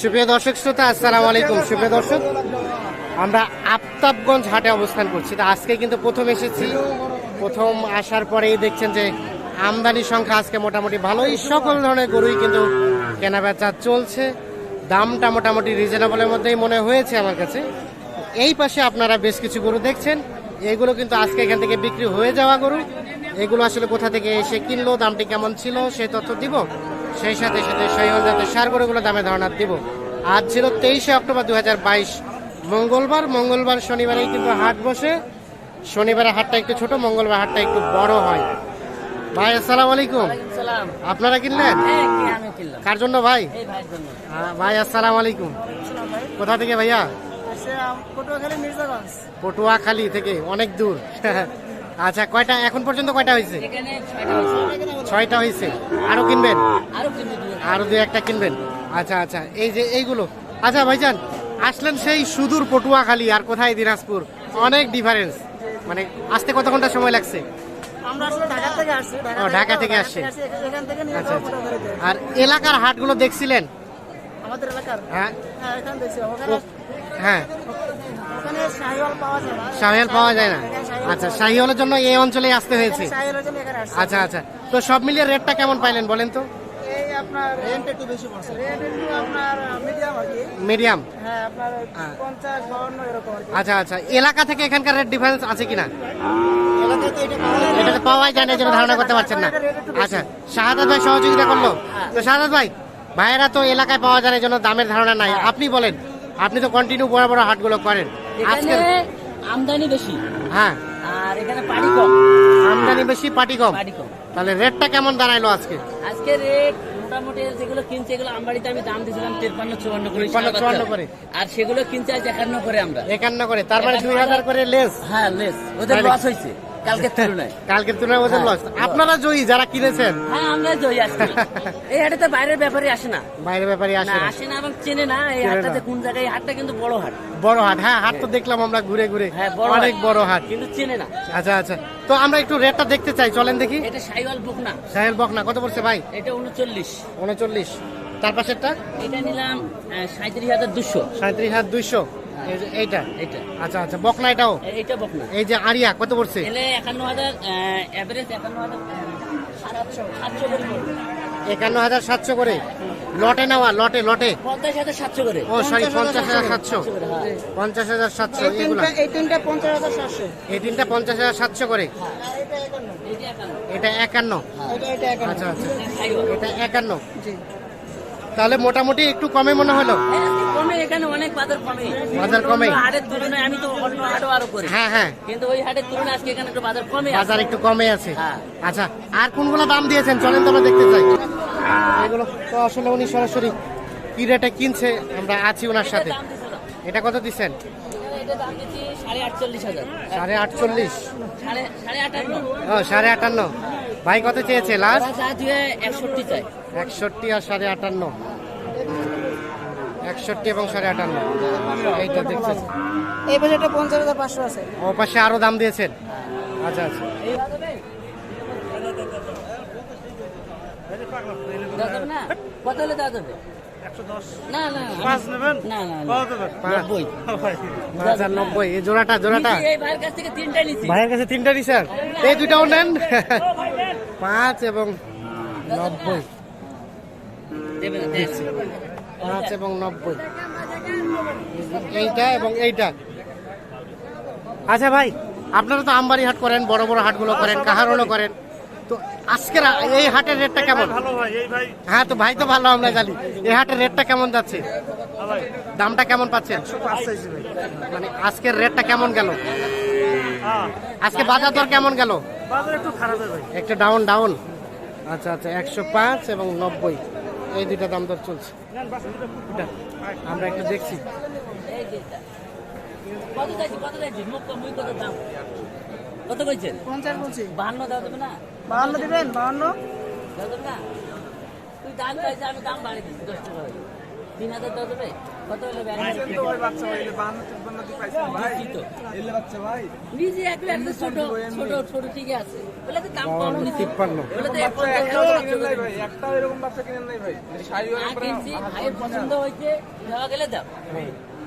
সুপ্রিয় দর্শক শ্রোতা, আসসালামু আলাইকুম। সুপ্রিয় দর্শক, আমরা আফতাবগঞ্জ হাটে অবস্থান করছি। তো আজকে কিন্তু প্রথম এসেছি। প্রথম আসার পরেই দেখছেন যে আমদানি সংখ্যা আজকে মোটামুটি ভালোই। সকল ধরনের গরুই কিন্তু কেনা বেচা চলছে। দামটা মোটামুটি রিজনেবলের মধ্যেই মনে হয়েছে আমার কাছে। এই পাশে আপনারা বেশ কিছু গরু দেখছেন। এগুলো কিন্তু আজকে এখান থেকে বিক্রি হয়ে যাওয়া গরু। এগুলো আসলে কোথা থেকে এসে কিনলো, দামটি কেমন ছিল, সেই তথ্য দিব। সেই সাথে সাথে সেই অনুযায়ী সার গরুগুলো দামে ধারণা দিব। আজ ছিল তেইশে অক্টোবর দু হাজার বাইশ। মঙ্গলবার মঙ্গলবার শনিবারে কিন্তু হাট বসে। শনিবারে হাটটা একটু ছোট মঙ্গলবার হাটটা একটু বড় হয়। ভাই আসসালামু আলাইকুম। আপনারা কিনলেন? হ্যাঁ কিনলাম। কার জন্য ভাই? ভাই আসসালামু আলাইকুম। কোথা থেকে ভাইয়া? পটুয়াখালী থেকে অনেক দূর। আচ্ছা কয়টা এখন পর্যন্ত কয়টা হয়েছে। ছয়টা হয়েছে। ছয়টা হয়েছে আরও কিনবেন? আরও কিন্তু দূরে আরও দুই একটা কিনবেন। আচ্ছা আচ্ছা। এই যে এইগুলো। আচ্ছা ভাইজান আসলেন সেই সুদূর পটুয়াখালী আর কোথায় দিনাজপুর? অনেক ডিফারেন্স মানে আসতে কত ঘণ্টা সময় লাগছে? ঢাকা থেকে ও, ঢাকা থেকে আসছে। এখান থেকে নিয়ে আচ্ছা আচ্ছা। আর এলাকার হাটগুলো দেখছিলেন? আমাদের এলাকার? হ্যাঁ। হ্যাঁ। হ্যাঁ শাহিওয়াল পাওয়া যায়। না শাহিয়াল পাওয়া যায় না? আচ্ছা শাহিওয়ালের জন্য এই অঞ্চলে আসতে হয়েছে? এখানে আসছি আচ্ছা আচ্ছা। তো সব মিলিয়ে রেটটা কেমন পাইলেন বলেন তো? এই আপনার রেন্ট একটু বেশি পড়ছে। রেন্ট একটু আপনার মিডিয়াম হ্যাঁ হ্যাঁ। আচ্ছা আচ্ছা। এলাকা থেকে এখানকার রেট ডিফারেন্স আছে কিনা? এটা না। এটা তো পাওয়াই যায় না এই জন্য ধারণা করতে পারছেন না। আচ্ছা শাহাদাত ভাই সহযোগিতা করল। তো শাহাদাত ভাই ভাইয়েরা তো এলাকায় পাওয়া যায় না এই জন্য দামের ধারণা নাই। আপনি বলেন। আপনি তো কন্টিনিউ বড় বড় হাটগুলো করেন। এখানে আমদানি বেশি। হ্যাঁ। আর এখানে পানি কম। আমদানি বেশি পাটি কম। তাহলে রেটটা কেমন দাঁড়াইলো আজকে? আজকে রেট মোটামুটি যেগুলো কিনছে এগুলো আমবাড়িতে আমি দাম দিয়েছিলাম তিরপান্ন চুয়ান্ন করে 53, 54 করে। আর সেগুলো কিনছে আজ একান্ন করে আমরা। একান্ন করে তার মানে দুই হাজার করে লেস হ্যাঁ লেস ওদের লস হয়েছে। কালকের তুলনায়। কালকের তুলনায় লস হ্যাঁ। আপনারা জয়ী যারা কিনেছেন? হ্যাঁ আমরা জয়ী এই হাটে তো বাইরের আসে না। বাইরের আসে না আসে না এবং চেনে না এই হাটটাতে কোন জায়গায় হাটটা কিন্তু বড় হাট। বড় হাট। হ্যাঁ হাট তো দেখলাম আমরা ঘুরে ঘুরে। হ্যাঁ, অনেক বড় হাট। কিন্তু চেনে না। আচ্ছা আচ্ছা। তো আমরা একটু রেটটা দেখতে চাই চলেন দেখি। এটা সাইওয়াল বকনা। সাইওয়াল বকনা কত পড়ছে ভাই? এটা 39 39 তার পাশেরটা? এটা নিলাম 37200 37200 এইটা এইটা। আচ্ছা আচ্ছা বকনা এটাও? এইটা বকনা। এই যে আরিয়া কত পড়ছে? এলে একান্ন হাজার অ্যাভারেজ একান্ন হাজার সাতশো করে একান্ন হাজার সাতশো করে? লটে নেওয়া লটে লটে? পঞ্চাশ হাজার সাতশো করে। ও সরি পঞ্চাশ হাজার সাতশো। পঞ্চাশ হাজার সাতশো হ্যাঁ। এই তিনটা পঞ্চাশ হাজার সাতশো। এই তিনটা পঞ্চাশ হাজার সাতশো করে? হ্যাঁ। হ্যাঁ, এটা একান্ন। আচ্ছা আচ্ছা। এটা একান্ন? তাহলে মোটামুটি একটু কমে মনে হলো? হ্যাঁ, কমে এখানে অনেক বাজার কমে। বাজার কমে? হাটের তুলনায় আমি তো অন্য হাটও আরও করি। হ্যাঁ হ্যাঁ। কিন্তু ওই হাটের তুলনায় আজকে এখানে একটু বাজার কমে আছে। বাজার একটু কমে আছে। হ্যাঁ। আচ্ছা আর কোনগুলো দাম দিয়েছেন? চলেন তো আমরা দেখতে চাই। এগুলো তো আসলে উনি সরাসরি কি রেটে কিনছে আমরা আছি ওনার সাথে। এটা কত দিচ্ছেন? এটা দাম দিচ্ছি সাড়ে আটচল্লিশ হাজার সাড়ে আটচল্লিশ সাড়ে সাড়ে আটান্ন ও সাড়ে আটান্ন ভাই কত চেয়েছে লাস্ট একষট্টি চাই একষট্টি আর সাড়ে আটান্ন একষট্টি এবং সাড়ে আটান্ন এইটা দেখছেন এই পাশে একটা পঞ্চাশ হাজার পাঁচশো আছে ও পাশে আরও দাম দিয়েছেন আচ্ছা আচ্ছা কত হলে দেওয়া যাবে না না পাঁচ নেবেন? না না। নব্বই। হাজার নব্বই। এই জোড়াটা জোড়াটা। ভাইয়ের কাছ তিনটা নিচ্ছি ভাইয়ের কাছে তিনটা নি এই দুটাও নেন। পাঁচ এবং নব্বই। পাঁচ এবং নব্বই। এইটা এবং এইটা। আচ্ছা ভাই আপনারা তো আমবাড়ি হাট করেন বড় বড় হাটগুলো করেন কাহারোলো করেন। তো আজকের এই হাটের রেটটা কেমন? ভালো ভাই এই ভাই। হ্যাঁ তো ভাই তো ভালো আমরা জানি। এই হাটের রেটটা কেমন যাচ্ছে? দামটা কেমন পাচ্ছেন? মানে আজকের রেটটা কেমন গেল? হ্যাঁ। আজকে বাজার দর কেমন গেল? বাজার একটু খারাপ হয় ভাই একটু ডাউন ডাউন আচ্ছা আচ্ছা একশো পাঁচ এবং নব্বই। এই দুইটা দাম দর চলছে। আমরা একটু দেখছি। কত কত কত দাম? কত কইছেন? পঞ্চাশ বলছি। বাহান্ন দেওয়া যাবে না? বাহান্ন দিবেন বাহান্ন? তুই দাম চাইছে আমি দাম বাড়িয়ে দিচ্ছি দশ টাকা তিন হাজার দেওয়া যাবে কত হলে ব্যাগ নিজে এক ছোট ছোট ছোট ঠিক আছে। বলে তো দাম কম তিপ্পান্ন। বলে তো এক পঞ্চাশ না কিনছি ভাইয়ের পছন্দ হয়েছে দেওয়া গেলে দাও।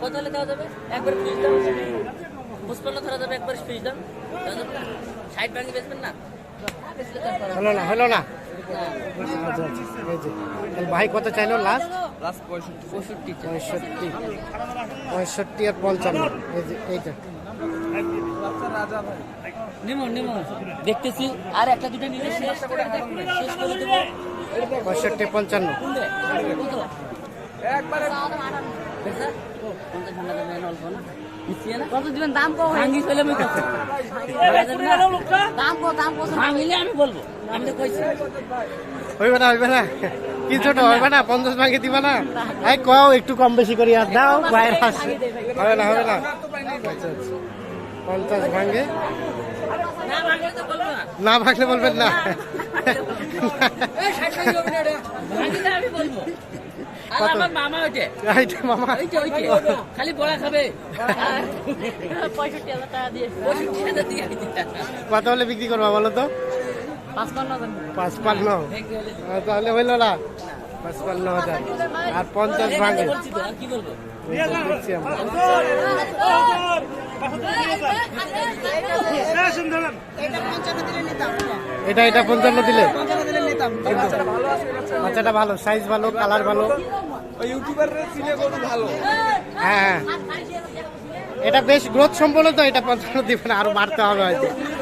কত হলে দেওয়া যাবে? একবার দাও। পুষ্পন্ন ধরা যাবে একবার ফিস দাও। দেওয়া যাবে না। ষাট ভাঙি বেচবেন না বেচলে তো আর করার হলো না হলো না। আচ্ছা আচ্ছা ভাই কত চাইলো লাস্ট পঁয়ষট্টি। পঁয়ষট্টি পঁয়ষট্টি। আর পঞ্চান্ন। এই যে এইটা। দেখতেছি। আর একটা দুটো নিলে শেষ করে দেখব, শেষ করে দেবো। পঁয়ষট্টি পঞ্চান্ন। কোনটা? কত? দিবেন? দাম কম ভাঙি ফেলে আমি কত? না? দাম কত? দাম কত? ভাঙিলে আমি বলব। আমি তো কইছি। হইবে না হইবে না। কি ছোট না? পঞ্চাশ ভাঙে দিবা না? এই কও একটু কম বেশি করি আর দাও বাইরে আসে হবে না হবে না। পঞ্চাশ ভাঙে। না ভাঙলে তো বলব না। না ভাঙলে বলবেন না এই ষাট ভাঙি হবে না রে। ভাঙিলে আমি বলব আর কত? আমার মামা ওইটে এইটা মামা। ওইটে ওইটে খালি বড়া খাবে। আর পঁয়ষট্টি হাজার টাকা দিয়ে। পঁয়ষট্টি হাজার দিয়ে কত হলে বিক্রি করবা বলো তো? পাঁচপান্ন হাজার। পাঁচপান্ন। ভেঙে হলে আহ, তাহলে হইল না। আর পঞ্চাশ আমরা এটা এটা পঞ্চান্ন দিলে। বাচ্চাটা ভালো সাইজ ভালো কালার ভালো। হ্যাঁ হ্যাঁ। এটা বেশ গ্রোথ সম্পন্ন তো এটা পঞ্চান্ন দিবে না আরও বাড়তে হবে হয়তো। হ্যাঁ,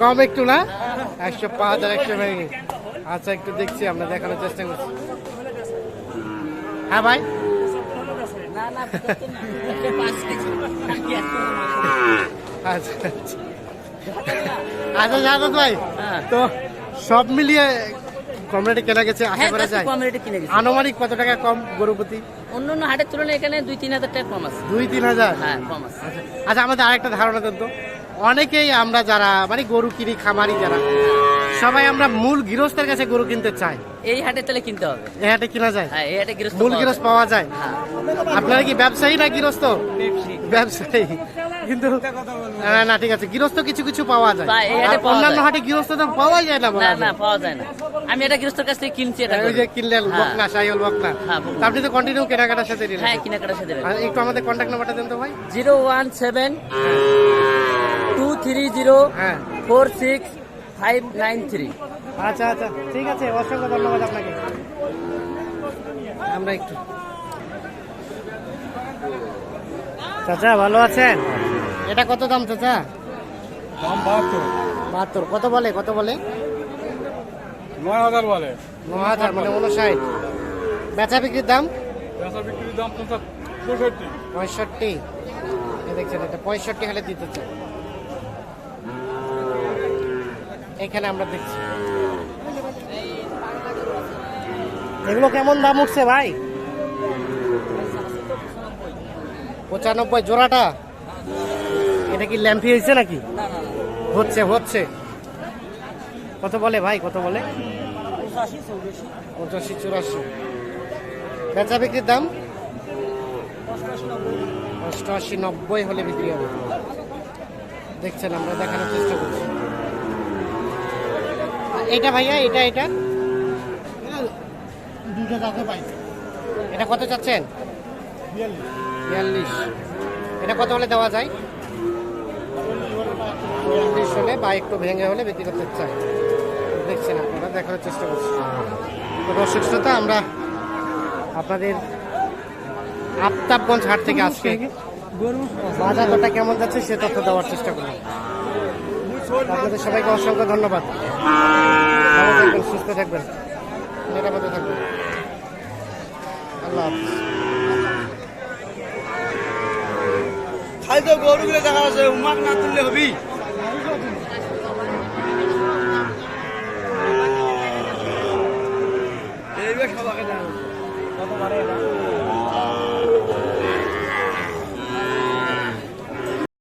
কম একটু না? একশো পাঁচ আর একশো ভেঙে আচ্ছা একটু দেখছি আমরা দেখানোর চেষ্টা করছি। হ্যাঁ ভাই? আচ্ছা আচ্ছা। আচ্ছা ভাই। তো সব মিলিয়ে কম রেটে কেনা গেছে আশা হ্যাঁ করা যায়। কম রেটে কিনে গেছি। আনুমানিক কত টাকা কম গরুপতি? অন্য অন্য হাটের তুলনায় এখানে দুই তিন হাজার টাকা কম আছে। দুই তিন হাজার? হ্যাঁ কম আছে। আচ্ছা আমাদের আরেকটা ধারণা দেন তো। অনেকেই আমরা যারা মানে গরু কিনি খামারি যারা সবাই আমরা মূল গৃহস্থের কাছে গরু কিনতে চাই। এই হাটে তাহলে কিনতে হবে। এই হাটে কিনা যায়? হ্যাঁ এই হাটে গৃহস্থ মূল পাওয়া গৃহস্থ পাওয়া যায়? হ্যাঁ। আপনারা কি ব্যবসায়ী না গৃহস্থ? ব্যবসায়ী। কিন্তু না, না ঠিক আছে গৃহস্থ কিছু কিছু পাওয়া যায়। অন্যান্য হাটে গৃহস্থ তো পাওয়াই যায় না না না পাওয়া যায় না। আমি এটা গৃহস্থর কাছ থেকে কিনছি এটা ওই যে কিনলেন হ্যাঁ। বকনা সাইল বকনা। আপনি তো কন্টিনিউ কেনাকাটার সাথে হ্যাঁ কেনাকাটার সাথে একটু আমাদের কন্ট্যাক্ট নাম্বারটা দেন তো ভাই। Zero one seven three zero হ্যাঁ। Four six five nine three আচ্ছা আচ্ছা ঠিক আছে অসংখ্য ধন্যবাদ আপনাকে। আমরা একটু চাচা ভালো আছেন? এটা কত দাম চাচা? দাম বাহাত্তর। বাহাত্তর। কত বলে কত বলে? নয় হাজার বলে। ন হাজার মানে উনষাট বেচা বিক্রির দাম? বেচা বিক্রির দাম পঁয়ষট্টি। পঁয়ষট্টি। দেখছেন এটা পঁয়ষট্টি হলে দিতে চাই। এখানে আমরা দেখছি। এগুলো কেমন দাম উঠছে ভাই? পঁচানব্বই জোড়াটা? এটা কি ল্যাম্পি হয়েছে নাকি? হচ্ছে হচ্ছে। কত বলে ভাই কত বলে? পঁচাশি চুরাশি। বেচা বিক্রির দাম? অষ্টআশি নব্বই হলে বিক্রি হবে। দেখছেন আমরা দেখানোর চেষ্টা করছি। এটা ভাইয়া এটা এটা? দুটো কাকে পাই। এটা কত চাচ্ছেন? বিয়াল্লিশ। এটা কত হলে দেওয়া যায়? চল্লিশ হলে বা একটু ভেঙে হলে বিক্রি করতে চাই। দেখছেন আপনারা দেখার চেষ্টা করছি। দর্শক শ্রোতা আমরা আপনাদের আফতাবগঞ্জ হাট থেকে আজকে বাজার দরটা কেমন যাচ্ছে সে তথ্য দেওয়ার চেষ্টা করলাম আপনাদের সবাইকে অসংখ্য ধন্যবাদ। থাকবেন সুস্থ থাকবেন। নিরাপদে থাকবেন। আল্লাহ খালি তো গরুগুলো দেখা আছে উমাক না তুললে হবি।